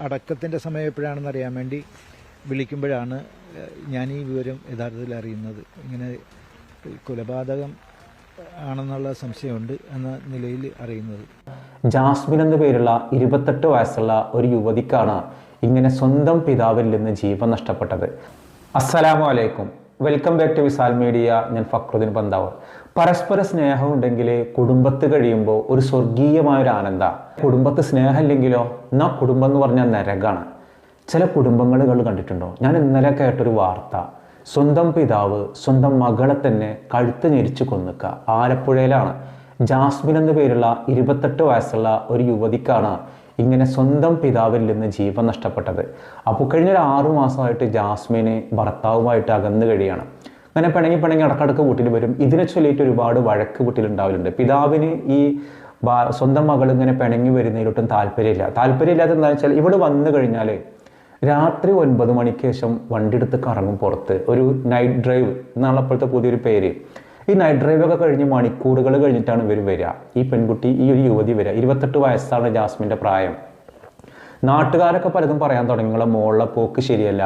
അടക്കത്തിന്റെ സമയം എപ്പോഴാണെന്ന് അറിയാൻ വേണ്ടി വിളിക്കുമ്പോഴാണ് ഞാൻ ഈ വിവരം യഥാർത്ഥത്തിൽ അറിയുന്നത്. ഇങ്ങനെ കൊലപാതകം ആണെന്നുള്ള സംശയമുണ്ട് എന്ന നിലയിൽ അറിയുന്നത്. ജാസ്മിൻ എന്ന പേരുള്ള ഇരുപത്തെട്ട് വയസ്സുള്ള ഒരു യുവതിക്കാണ് ഇങ്ങനെ സ്വന്തം പിതാവിൽ നിന്ന് ജീവൻ നഷ്ടപ്പെട്ടത്. അസ്സലാമു അലൈക്കും. Welcome back to Wisal media ഞാൻ ഫക്രുദ്ദീൻ പന്താവ് പരസ്പര സ്നേഹം ഉണ്ടെങ്കിൽ കുടുംബത്ത് കഴിയുമ്പോൾ ഒരു സ്വർഗീയമായ ഒരു ആനന്ദ. കുടുംബത്ത് സ്നേഹമില്ലെങ്കിലോ? എന്നാ കുടുംബം എന്ന് പറഞ്ഞാൽ നരകാണ്. ചില കുടുംബങ്ങൾ കണ്ടിട്ടുണ്ടോ? ഞാൻ ഇന്നലെ കേട്ടൊരു വാർത്ത. സ്വന്തം പിതാവ് സ്വന്തം മകളെ തന്നെ കഴുത്ത് ഞെരിച്ച് കൊന്നുക്ക ആലപ്പുഴയിലാണ്. ജാസ്മിൻ എന്ന പേരുള്ള ഇരുപത്തെട്ട് വയസ്സുള്ള ഒരു യുവതിക്കാണ് ഇങ്ങനെ സ്വന്തം പിതാവിൽ നിന്ന് ജീവൻ നഷ്ടപ്പെട്ടത്. അപ്പോൾ കഴിഞ്ഞ ഒരു ആറു മാസമായിട്ട് ജാസ്മിന് ഭർത്താവുമായിട്ട് അകന്നു കഴിയാണ്. അങ്ങനെ പിണങ്ങി പിണങ്ങി ഇടക്കിടക്ക് വീട്ടിൽ വരും. ഇതിനെ ചൊല്ലിയിട്ട് ഒരുപാട് വഴക്ക് വീട്ടിലുണ്ടാവലുണ്ട് പിതാവിന് ഈ സ്വന്തം മകൾ ഇങ്ങനെ പിണങ്ങി വരുന്നതിലോട്ടും താല്പര്യമില്ല. താല്പര്യമില്ലാത്ത എന്താ വെച്ചാൽ ഇവിടെ വന്നു കഴിഞ്ഞാൽ രാത്രി ഒൻപത് മണിക്ക് ശേഷം വണ്ടി എടുത്ത് കറങ്ങും പുറത്ത്. ഒരു നൈറ്റ് ഡ്രൈവ് എന്നാണ് അപ്പോഴത്തെ പുതിയൊരു പേര്. ഈ നൈറ്റ് ഡ്രൈവ് ഒക്കെ കഴിഞ്ഞ് മണിക്കൂറുകൾ കഴിഞ്ഞിട്ടാണ് ഇവർ വരിക. ഈ പെൺകുട്ടി ഈ ഒരു യുവതി വരിക. ഇരുപത്തെട്ട് വയസ്സാണ് ജാസ്മിന്റെ പ്രായം. നാട്ടുകാരൊക്കെ പലതും പറയാൻ തുടങ്ങി. നിങ്ങളെ മോളിലെ പോക്ക് ശരിയല്ല.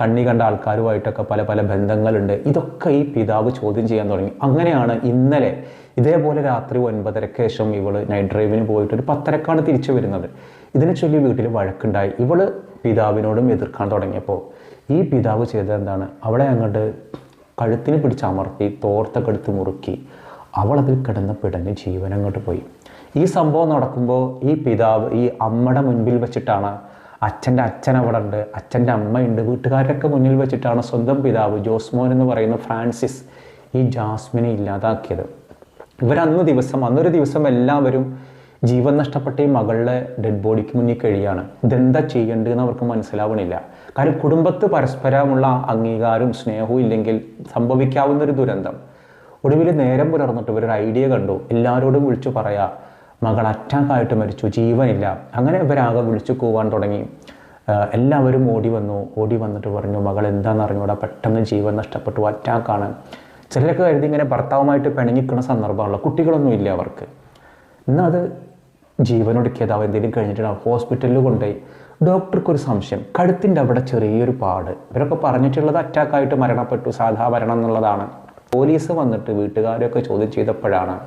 കണ്ണി കണ്ട ആൾക്കാരുമായിട്ടൊക്കെ പല പല ബന്ധങ്ങളുണ്ട്. ഇതൊക്കെ ഈ പിതാവ് ചോദ്യം ചെയ്യാൻ തുടങ്ങി. അങ്ങനെയാണ് ഇന്നലെ ഇതേപോലെ രാത്രി ഒൻപതരക്ക് ശേഷം ഇവൾ നൈറ്റ് ഡ്രൈവിന് പോയിട്ട് ഒരു പത്തരക്കാണ് തിരിച്ചു വരുന്നത്. ഇതിനെ ചൊല്ലി വീട്ടിൽ വഴക്കുണ്ടായി. ഇവൾ പിതാവിനോടും എതിർക്കാൻ തുടങ്ങിയപ്പോൾ ഈ പിതാവ് ചെയ്തത് എന്താണ്? അവളെ അങ്ങോട്ട് കഴുത്തിന് പിടിച്ച് അമർത്തി തോർത്തൊക്കെ മുറുക്കി അവളതിൽ കിടന്ന് പിടഞ്ഞ് ജീവൻ അങ്ങോട്ട് പോയി. ഈ സംഭവം നടക്കുമ്പോൾ ഈ പിതാവ് ഈ അമ്മയുടെ മുൻപിൽ വെച്ചിട്ടാണ് അച്ഛന്റെ അച്ഛൻ അവിടെ ഉണ്ട് അച്ഛന്റെ അമ്മയുണ്ട് വീട്ടുകാരൊക്കെ മുന്നിൽ വെച്ചിട്ടാണ് സ്വന്തം പിതാവ് ജോസ്മോൻ എന്ന് പറയുന്ന ഫ്രാൻസിസ് ഈ ജാസ്മിനെ ഇല്ലാതാക്കിയത്. ഇവരന്ന് ദിവസം അന്നൊരു ദിവസം എല്ലാവരും ജീവൻ നഷ്ടപ്പെട്ട ഈ മകളുടെ ഡെഡ് ബോഡിക്ക് മുന്നിൽ കഴിയാണ്. ഇതെന്താ ചെയ്യേണ്ടതെന്ന് അവർക്ക് മനസ്സിലാവണില്ല. കാരണം കുടുംബത്ത് പരസ്പരമുള്ള അംഗീകാരവും സ്നേഹവും ഇല്ലെങ്കിൽ സംഭവിക്കാവുന്ന ഒരു ദുരന്തം. ഒടുവിൽ നേരം പുലർന്നിട്ട് ഇവരൊരു ഐഡിയ കണ്ടു. എല്ലാവരോടും വിളിച്ചു പറയാ മകൾ അറ്റാക്കായിട്ട് മരിച്ചു ജീവനില്ല. അങ്ങനെ ഇവരാകെ വിളിച്ചു കൂവാൻ തുടങ്ങി. എല്ലാവരും ഓടി വന്നു. ഓടി വന്നിട്ട് പറഞ്ഞു മകൾ എന്താണെന്ന് അറിഞ്ഞൂടാ പെട്ടെന്ന് ജീവൻ നഷ്ടപ്പെട്ടു അറ്റാക്കാണ്. ചിലരൊക്കെ കരുതി ഇങ്ങനെ ഭർത്താവുമായിട്ട് പിണങ്ങിക്കുന്ന സന്ദർഭമാണല്ലോ. കുട്ടികളൊന്നും ഇല്ല അവർക്ക്. എന്നാൽ അത് ജീവനൊടുക്കിയതാവും എന്തെങ്കിലും കഴിഞ്ഞിട്ടുണ്ടാവും ഹോസ്പിറ്റലിൽ കൊണ്ടുപോയി. ഡോക്ടർക്ക് ഒരു സംശയം. കഴുത്തിന്റെ അവിടെ ചെറിയൊരു പാട്. ഇവരൊക്കെ പറഞ്ഞിട്ടുള്ളത് അറ്റാക്കായിട്ട് മരണപ്പെട്ടു. സാധാ മരണം എന്നുള്ളതാണ്. പോലീസ് വന്നിട്ട് വീട്ടുകാരെയൊക്കെ ചോദ്യം ചെയ്തപ്പോഴാണ്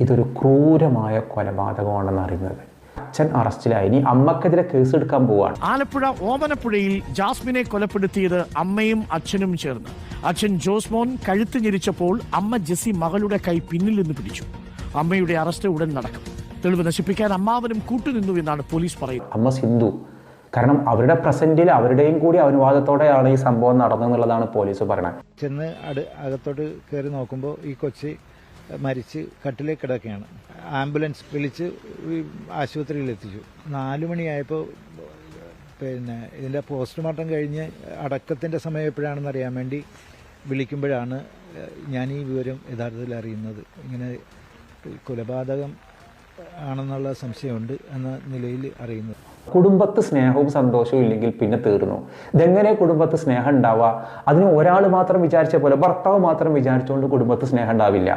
ഇതൊരു ക്രൂരമായ കൊലപാതകമാണെന്ന് അറിയുന്നത്. അച്ഛൻ അറസ്റ്റിലായി. ഇനി അമ്മക്കെതിരെ കേസ് എടുക്കാൻ പോവാണ്. ആലപ്പുഴ ഓമനപ്പുഴയിൽ ജാസ്മിനെ കൊലപ്പെടുത്തിയത് അമ്മയും അച്ഛനും ചേർന്ന്. അച്ഛൻ ജോസ്മോൻ കഴുത്ത് ഞെരിച്ചപ്പോൾ അമ്മ ജെസി മകളുടെ കൈ പിന്നിൽ നിന്ന് പിടിച്ചു. അമ്മയുടെ അറസ്റ്റ് ഉടൻ നടക്കും. തെളിവ് നശിപ്പിക്കാൻ അമ്മാവനും കൂട്ടുനിന്നു എന്നാണ് പോലീസ് പറയുന്നത്. അമ്മ സിന്ധു. കാരണം അവരുടെ പ്രസന്റിൽ അവരുടെയും കൂടി അനുവാദത്തോടെയാണ് ഈ സംഭവം നടന്നതെന്നുള്ളതാണ് പോലീസ് പറയുന്നത് ചെന്ന് അട് അകത്തോട്ട് കയറി നോക്കുമ്പോൾ ഈ കൊച്ചി മരിച്ച് കട്ടിലേ കിടക്കുകയാണ്. ആംബുലൻസ് വിളിച്ച് ആശുപത്രിയിൽ എത്തിച്ചു. നാലു മണിയായപ്പോൾ പിന്നെ ഇതിന്റെ പോസ്റ്റ്മോർട്ടം കഴിഞ്ഞ് അടക്കത്തിന്റെ സമയം എപ്പോഴാണെന്ന് അറിയാൻ വേണ്ടി വിളിക്കുമ്പോഴാണ് ഞാൻ ഈ വിവരം യഥാർത്ഥത്തിൽ അറിയുന്നത്. ഇങ്ങനെ കൊലപാതകം ആണെന്നുള്ള സംശയമുണ്ട് എന്ന നിലയിൽ അറിയുന്നത്. കുടുംബത്ത് സ്നേഹവും സന്തോഷവും ഇല്ലെങ്കിൽ പിന്നെ തീർന്നു. ഇതെങ്ങനെ കുടുംബത്ത് സ്നേഹം ഉണ്ടാവുക? അതിന് ഒരാൾ മാത്രം വിചാരിച്ച പോലെ ഭർത്താവ് മാത്രം വിചാരിച്ചുകൊണ്ട് കുടുംബത്ത് സ്നേഹം ഉണ്ടാവില്ല.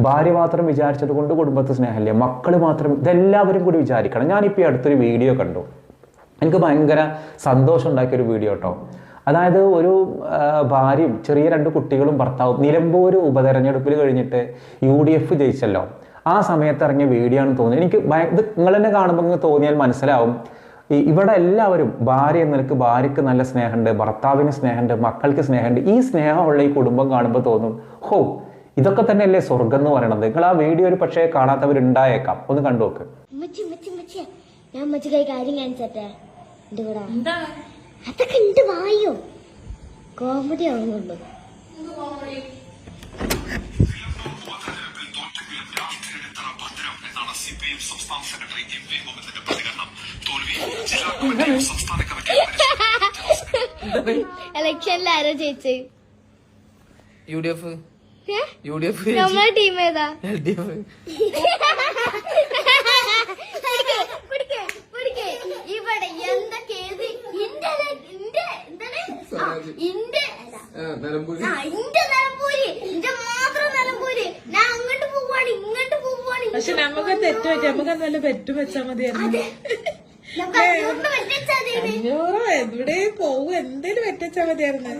ഭാര്യ മാത്രം വിചാരിച്ചത് കൊണ്ട് കുടുംബത്ത് സ്നേഹമില്ല. മക്കൾ മാത്രം ഇതെല്ലാവരും കൂടി വിചാരിക്കണം. ഞാനിപ്പോൾ ഈ അടുത്തൊരു വീഡിയോ കണ്ടു. എനിക്ക് ഭയങ്കര സന്തോഷം ഉണ്ടാക്കിയൊരു വീഡിയോ കേട്ടോ. അതായത് ഒരു ഭാര്യയും ചെറിയ രണ്ട് കുട്ടികളും ഭർത്താവും നിലമ്പൂർ ഉപതെരഞ്ഞെടുപ്പിൽ കഴിഞ്ഞിട്ട് യു ഡി എഫ് ജയിച്ചല്ലോ. ആ സമയത്ത് ഇറങ്ങിയ വീഡിയോ ആണെന്ന് തോന്നി എനിക്ക് ഭയ- ഇത് നിങ്ങൾ തന്നെ കാണുമ്പോൾ നിങ്ങൾക്ക് തോന്നിയാൽ മനസ്സിലാവും. ഈ ഇവിടെ എല്ലാവരും ഭാര്യ എന്ന ഭാര്യക്ക് ഭാര്യയ്ക്ക് നല്ല സ്നേഹമുണ്ട് ഭർത്താവിന് സ്നേഹമുണ്ട് മക്കൾക്ക് സ്നേഹമുണ്ട്. ഈ സ്നേഹമുള്ള ഈ കുടുംബം കാണുമ്പോൾ തോന്നും ഹോ ഇതൊക്കെ തന്നെയല്ലേ സ്വർഗം എന്ന് പറയണത്. നിങ്ങൾ ആ വീഡിയോ ഒരു പക്ഷേ കാണാത്തവരുണ്ടായേക്കാം. ഒന്ന് കണ്ടു നോക്ക്. ഞാൻ ഒരു കാര്യം കാണിച്ചട്ടെ? അതൊക്കെ ഉണ്ട് വായോ? കോമഡി ആവുന്നുള്ളൂ. സി പി എം സംസ്ഥാന സെക്രട്ടറി എം വി ഗോവിന്ദന്റെ പ്രതികരണം തോൽവി ജില്ലാ കമ്മിറ്റിയും സംസ്ഥാന കമ്മിറ്റിയും ഇലക്ഷനിൽ ആരോ ജയിച്ചത് U D F? U D F നമ്മളെ ടീം ഏതാ എൽ ഡി എഫ്. ഇവിടെ എന്തൊക്കെ എഴുതി ഇന്റെ ഇന്റെ എന്താണ് ആ, ഇന്റെ അല്ല. ആ, ഇന്റെ നിലമ്പൂര് ഇന്റെ മാത്രം നിലമ്പൂര് ഞാൻ അങ്ങോട്ട് പോവാണ് ഇങ്ങോട്ട് പോവാണ് പക്ഷെ നമുക്ക് തെറ്റു പറ്റി. നമുക്ക് നല്ല പെറ്റു വെച്ചാൽ മതിയായിരുന്നു. അഞ്ഞൂറ്? എവിടെ പോവും. എന്തേലും വെച്ചാ മതിയായിരുന്നു.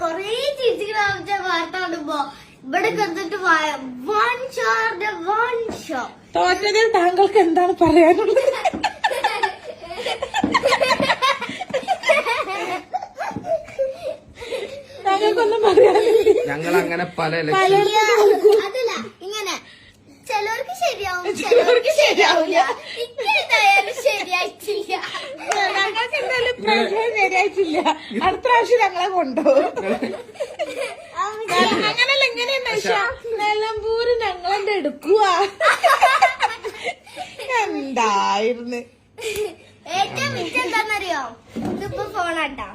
കൊറേ വാർത്ത കാണുമ്പോ ഇവിടെ കണ്ടിട്ട് വൺ ഷോ വൺ ഷോ തോറ്റതിൽ താങ്കൾക്ക് എന്താണ് പറയാനുള്ളത്? താങ്കൾക്കൊന്നും പറയാനില്ല. ഞങ്ങൾ അങ്ങനെ പല ശരിയാവും ചിലവർക്ക് ശരിയാവില്ല. എന്തായാലും ശരിയായിട്ടില്ല. ഞങ്ങൾക്ക് എന്തായാലും പ്രശ്നം ശരിയായിട്ടില്ല. അടുത്ത പ്രാവശ്യം ഞങ്ങളെ കൊണ്ടുപോകും. അങ്ങനല്ല എങ്ങനെയാ നിലമ്പൂര് ഞങ്ങളെന്റെ എടുക്കുക എന്തായിരുന്നു? ഏറ്റവും മിച്ചം എന്താന്നറിയോ ഇതിപ്പോ ഫോണാട്ടാ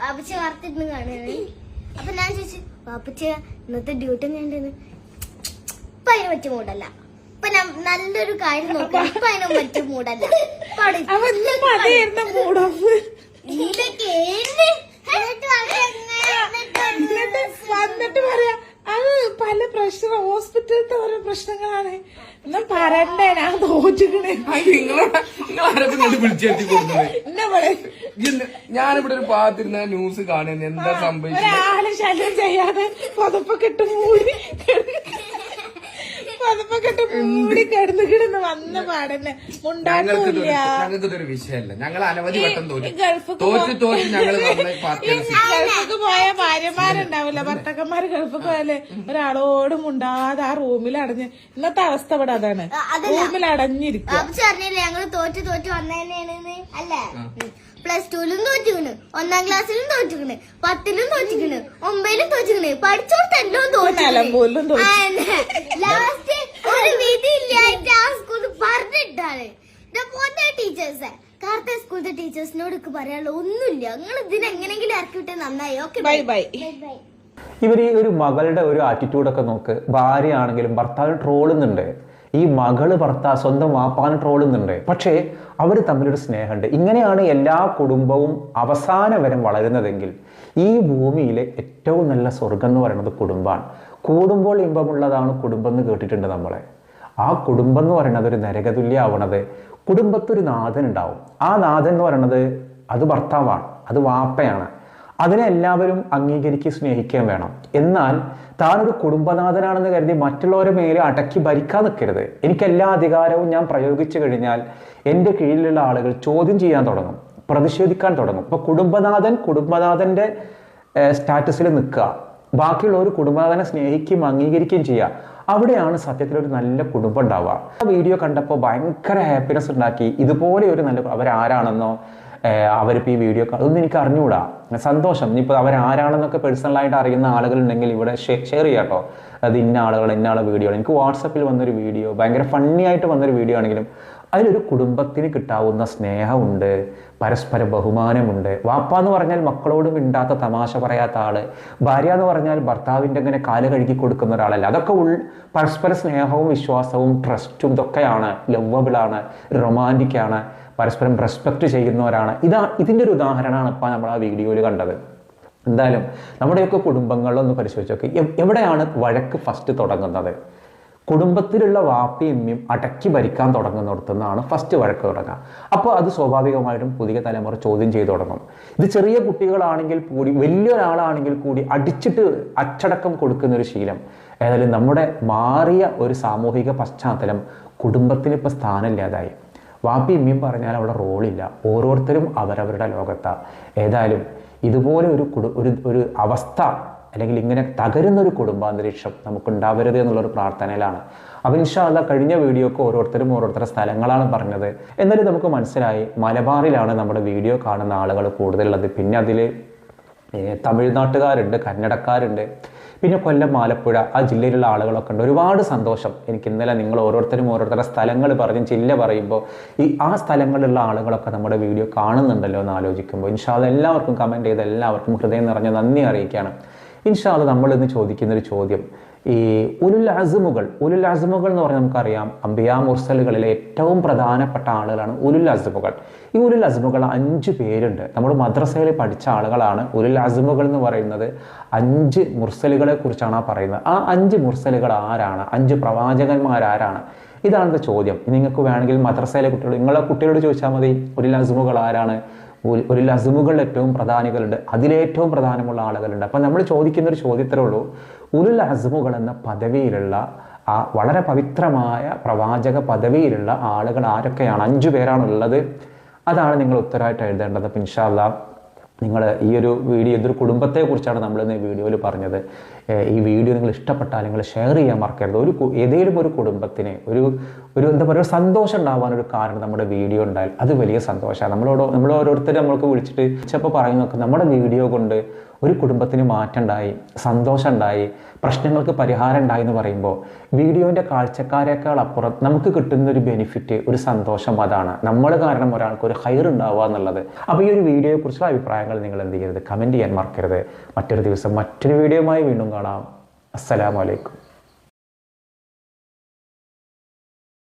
പാപ്പച്ച വാർത്തിരുന്ന് കാണുകയാണ്. അപ്പൊ ഞാൻ ചോദിച്ചു പാപ്പച്ച ഇന്നത്തെ ഡ്യൂട്ടി കണ്ടെന്ന് ഇപ്പൊ അതിന് പറ്റിയ മൂടല്ല ഇപ്പൊ നല്ലൊരു കാര്യം നോക്കാം. ഇപ്പൊ അതിനും പറ്റിയ മൂടല്ല. വന്നിട്ട് പറയാ അത് പല പ്രശ്നം ഹോസ്പിറ്റലത്തെ ഓരോ പ്രശ്നങ്ങളാണ്. എന്നാ പറയണ്ടേ ഞാൻ തോച്ചിക്കണേ ഞാനിവിടെ ഒരു പാത്തിരുന്ന ന്യൂസ് കാണുന്നത് എന്താ സംഭവിച്ചത്? ഒരാളെ ശല്യം ചെയ്യാതെ പുതപ്പൊക്കെ ഇട്ട് മൂടി മൂടി കിടന്ന് കിടന്ന് വന്ന പാടന്നെ. വിഷയമല്ല. ഞങ്ങൾ അനവധി വട്ടം തോറ്റു. തോറ്റ് തോറ്റ് ഞങ്ങൾ ഗൾഫിക്ക് പോയ ഭാര്യമാരുണ്ടാവില്ല. ഭർത്തക്കന്മാര് ഗൾഫിക്ക് പോയാലേ ഒരാളോട് മുണ്ടാതെ ആ റൂമിൽ അടഞ്ഞ് ഇന്നത്തെ അവസ്ഥ ഇവിടെ അതാണ്. റൂമിൽ അടഞ്ഞിരിക്കും ഞങ്ങൾ പറഞ്ഞില്ലേ ഞങ്ങൾ തോറ്റ് തോറ്റ് വന്നതന്നെയാണെന്ന്? അല്ലേ. പ്ലസ് ടുവിലും തോറ്റിക്കണ്. ഒന്നാം ക്ലാസ്സിലും തോറ്റിക്കണ്. പത്തിലും തോറ്റിക്കണ്. ഒമ്പതിലും തോറ്റിക്കണ്. പഠിച്ചോടത്തെല്ലാം എല്ലാം തോറ്റിക്കണ് ലാസ്റ്റ് ടീച്ചേഴ്സിനോട് ഒക്കെ പറയാനുള്ള ഒന്നുമില്ല. നിങ്ങൾ ഇതിന് എങ്ങനെയെങ്കിലും ഇറക്കി വിട്ടേ നന്നായി. ഓക്കെ ബൈ ബൈ ബൈ ഇവർ ഈ ഒരു മകളുടെ ഒരു ആറ്റിറ്റ്യൂഡൊക്കെ നോക്ക്. ഭാര്യയാണെങ്കിലും ഭർത്താവിന് ട്രോളുന്നുണ്ട് ഈ മകൾ ഭർത്താവ് സ്വന്തം വാപ്പാന് ട്രോളുന്നുണ്ട് പക്ഷേ അവർ തമ്മിലൊരു സ്നേഹമുണ്ട്. ഇങ്ങനെയാണ് എല്ലാ കുടുംബവും അവസാനം വരെ വളരുന്നതെങ്കിൽ ഈ ഭൂമിയിലെ ഏറ്റവും നല്ല സ്വർഗം എന്ന് പറയുന്നത് കുടുംബമാണ്. കൂടുമ്പോൾ ഇമ്പമുള്ളതാണ് കുടുംബം എന്ന് കേട്ടിട്ടുണ്ട് നമ്മളെ. ആ കുടുംബം എന്ന് പറയുന്നത് ഒരു നരകതുല്യാവണത് കുടുംബത്തൊരു നാഥൻ ഉണ്ടാവും ആ നാഥൻ എന്ന് പറയുന്നത് അത് ഭർത്താവാണ് അത് വാപ്പയാണ്. അതിനെ എല്ലാവരും അംഗീകരിക്കുക സ്നേഹിക്കുകയും വേണം. എന്നാൽ താനൊരു കുടുംബനാഥനാണെന്ന് കരുതി മറ്റുള്ളവരെ മേലെ അടക്കി ഭരിക്കാൻ നിൽക്കരുത്. എനിക്ക് എല്ലാ അധികാരവും ഞാൻ പ്രയോഗിച്ചു കഴിഞ്ഞാൽ എന്റെ കീഴിലുള്ള ആളുകൾ ചോദ്യം ചെയ്യാൻ തുടങ്ങും പ്രതിഷേധിക്കാൻ തുടങ്ങും. ഇപ്പൊ കുടുംബനാഥൻ കുടുംബനാഥന്റെ സ്റ്റാറ്റസിൽ നിൽക്കുക. ബാക്കിയുള്ളവർ കുടുംബനാഥനെ സ്നേഹിക്കുകയും അംഗീകരിക്കുകയും ചെയ്യുക. അവിടെയാണ് സത്യത്തിൽ ഒരു നല്ല കുടുംബം ഉണ്ടാവുക. ആ വീഡിയോ കണ്ടപ്പോൾ ഭയങ്കര ഹാപ്പിനെസ് ഉണ്ടാക്കി. ഇതുപോലെ ഒരു നല്ല അവരാരാണെന്നോ അവർക്ക് ഈ വീഡിയോ അതൊന്നും എനിക്ക് അറിഞ്ഞുകൂടാ സന്തോഷം. ഇനിയിപ്പോൾ അവരാരാണെന്നൊക്കെ പേഴ്സണലായിട്ട് അറിയുന്ന ആളുകളുണ്ടെങ്കിൽ ഇവിടെ ഷെയർ ചെയ്യാം കേട്ടോ. അത് ഇന്ന ആളുകൾ ഇന്ന വീഡിയോ എനിക്ക് വാട്സപ്പിൽ വന്നൊരു വീഡിയോ ഭയങ്കര ഫണ്ണി ആയിട്ട് വന്നൊരു വീഡിയോ ആണെങ്കിലും അതിലൊരു കുടുംബത്തിന് കിട്ടാവുന്ന സ്നേഹമുണ്ട് പരസ്പര ബഹുമാനമുണ്ട്. വാപ്പ എന്ന് പറഞ്ഞാൽ മക്കളോട് മിണ്ടാത്ത തമാശ പറയാത്ത ആൾ. ഭാര്യ എന്ന് പറഞ്ഞാൽ ഭർത്താവിന്റെ ഇങ്ങനെ കാൽ കഴുകി കൊടുക്കുന്ന ഒരാളല്ല. അതൊക്കെ ഉൾ പരസ്പര സ്നേഹവും വിശ്വാസവും ട്രസ്റ്റും ഇതൊക്കെയാണ്. ലവബിളാണ് റൊമാന്റിക്കാണ് പരസ്പരം റെസ്പെക്റ്റ് ചെയ്യുന്നവരാണ്. ഇതാ ഇതിന്റെ ഒരു ഉദാഹരണമാണ് ഇപ്പോൾ നമ്മൾ ആ വീഡിയോയിൽ കണ്ടത്. എന്തായാലും നമ്മുടെയൊക്കെ കുടുംബങ്ങളിലൊന്ന് പരിശോധിച്ചൊക്കെ എവിടെയാണ് വഴക്ക് ഫസ്റ്റ് തുടങ്ങുന്നത്? കുടുംബത്തിലുള്ള വാപ്പയും ഉമ്മയും അടക്കി ഭരിക്കാൻ തുടങ്ങുന്നിടത്തുനിന്നാണ് ഫസ്റ്റ് വഴക്ക് തുടങ്ങുക. അപ്പോൾ അത് സ്വാഭാവികമായിട്ടും പുതിയ തലമുറ ചോദ്യം ചെയ്തു തുടങ്ങും. ഇത് ചെറിയ കുട്ടികളാണെങ്കിൽ കൂടി വലിയൊരാളാണെങ്കിൽ കൂടി അടിച്ചിട്ട് അച്ചടക്കം കൊടുക്കുന്ന ഒരു ശീലം. ഏതായാലും നമ്മുടെ മാറിയ ഒരു സാമൂഹിക പശ്ചാത്തലം കുടുംബത്തിന് ഇപ്പോൾ സ്ഥാനമില്ലാതായി. വാപ്പി ഇമ്മയും പറഞ്ഞാൽ അവിടെ റോളില്ല. ഓരോരുത്തരും അവരവരുടെ ലോകത്താണ് ഏതായാലും ഇതുപോലെ ഒരു ഒരു ഒരു അവസ്ഥ അല്ലെങ്കിൽ ഇങ്ങനെ തകരുന്ന ഒരു കുടുംബാന്തരീക്ഷം നമുക്കുണ്ടാവരുത് എന്നുള്ളൊരു പ്രാർത്ഥനയിലാണ്. അപ്പോൾ ഇൻഷാല്ല കഴിഞ്ഞ വീഡിയോക്ക് ഓരോരുത്തരും ഓരോരുത്തരുടെ സ്ഥലങ്ങളാണ് പറഞ്ഞത്. എന്നാലും നമുക്ക് മനസ്സിലായി മലബാറിലാണ് നമ്മുടെ വീഡിയോ കാണുന്ന ആളുകൾ കൂടുതലുള്ളത്. പിന്നെ അതിൽ തമിഴ്നാട്ടുകാരുണ്ട് കന്നഡക്കാരുണ്ട് പിന്നെ കൊല്ലം ആലപ്പുഴ ആ ജില്ലയിലുള്ള ആളുകളൊക്കെ ഉണ്ട്. ഒരുപാട് സന്തോഷം എനിക്ക് ഇന്നലെ നിങ്ങൾ ഓരോരുത്തരും ഓരോരുത്തരുടെ സ്ഥലങ്ങൾ പറഞ്ഞ് ജില്ല പറയുമ്പോൾ ഈ ആ സ്ഥലങ്ങളിലുള്ള ആളുകളൊക്കെ നമ്മുടെ വീഡിയോ കാണുന്നുണ്ടല്ലോ എന്ന് ആലോചിക്കുമ്പോൾ ഇൻഷാല്ല എല്ലാവർക്കും കമന്റ് ചെയ്ത് എല്ലാവർക്കും ഹൃദയം നിറഞ്ഞ നന്ദി അറിയിക്കുകയാണ്. ഇൻഷാൽ നമ്മൾ ഇന്ന് ചോദിക്കുന്ന ഒരു ചോദ്യം. ഈ ഉലുൽ അസുമുകൾ ഉലുൽ അസുമുകൾ എന്ന് പറഞ്ഞാൽ നമുക്കറിയാം അമ്പിയാ മുർസലുകളിലെ ഏറ്റവും പ്രധാനപ്പെട്ട ആളുകളാണ് ഉലുൽ അസുമുകൾ. ഈ ഉലുൽ അസുമുകൾ അഞ്ച് പേരുണ്ട്. നമ്മൾ മദ്രസയിൽ പഠിച്ച ആളുകളാണ് ഉലുൽ അസുമുകൾ എന്ന് പറയുന്നത്. അഞ്ച് മുർസലുകളെ കുറിച്ചാണ് ആ പറയുന്നത്. ആ അഞ്ച് മുർസലുകൾ ആരാണ്? അഞ്ച് പ്രവാചകന്മാരാരാണ് ഇതാണ് ചോദ്യം. നിങ്ങൾക്ക് വേണമെങ്കിൽ മദ്രസയിലെ കുട്ടികൾ നിങ്ങളെ കുട്ടികളോട് ചോദിച്ചാൽ മതി ഉലുൽ അസമുകൾ ആരാണ്? ഒരു- ലസുമുകൾ ഏറ്റവും പ്രധാനികളുണ്ട്. അതിലേറ്റവും പ്രധാനമുള്ള ആളുകളുണ്ട്. അപ്പം നമ്മൾ ചോദിക്കുന്ന ഒരു ചോദ്യത്തിലേ ഉള്ളൂ. ഉലുൽ അസുമുകൾ എന്ന പദവിയിലുള്ള ആ വളരെ പവിത്രമായ പ്രവാചക പദവിയിലുള്ള ആളുകൾ ആരൊക്കെയാണ്? അഞ്ചു പേരാണുള്ളത്. അതാണ് നിങ്ങൾ ഉത്തരമായിട്ട് എഴുതേണ്ടത്. അപ്പം ഇൻഷാല്ലാ നിങ്ങൾ ഈ ഒരു വീഡിയോ ഇതൊരു കുടുംബത്തെക്കുറിച്ചാണ് നമ്മൾ ഇന്ന് ഈ വീഡിയോയിൽ പറഞ്ഞത്. ഈ വീഡിയോ നിങ്ങൾ ഇഷ്ടപ്പെട്ടാൽ നിങ്ങൾ ഷെയർ ചെയ്യാൻ മറക്കരുത്. ഒരു ഏതെങ്കിലും ഒരു കുടുംബത്തിന് ഒരു ഒരു എന്താ പറയുക സന്തോഷം ഉണ്ടാവാനൊരു കാരണം നമ്മുടെ വീഡിയോ ഉണ്ടായാൽ അത് വലിയ സന്തോഷമാണ്. നമ്മളോട് നമ്മൾ ഓരോരുത്തരും നമ്മൾക്ക് വിളിച്ചിട്ട് ചിലപ്പോൾ പറയുന്നൊക്കെ നമ്മുടെ വീഡിയോ കൊണ്ട് ഒരു കുടുംബത്തിന് മാറ്റം ഉണ്ടായി സന്തോഷം ഉണ്ടായി പ്രശ്നങ്ങൾക്ക് പരിഹാരം ഉണ്ടായി എന്ന് പറയുമ്പോൾ വീഡിയോന്റെ കാഴ്ചക്കാരേക്കാൾ അപ്പുറം നമുക്ക് കിട്ടുന്ന ഒരു ബെനിഫിറ്റ് ഒരു സന്തോഷം അതാണ്. നമ്മൾ കാരണം ഒരാൾക്ക് ഒരു ഹൈർ ഉണ്ടാവുക എന്നുള്ളത്. അപ്പോൾ ഈ ഒരു വീഡിയോയെക്കുറിച്ചുള്ള അഭിപ്രായങ്ങൾ നിങ്ങൾ എന്ത് ചെയ്യരുത്? കമന്റ് ചെയ്യാൻ മറക്കരുത്. മറ്റൊരു ദിവസം മറ്റൊരു വീഡിയോയുമായി വീണ്ടും കാണാം. അസ്സലാമലൈക്കും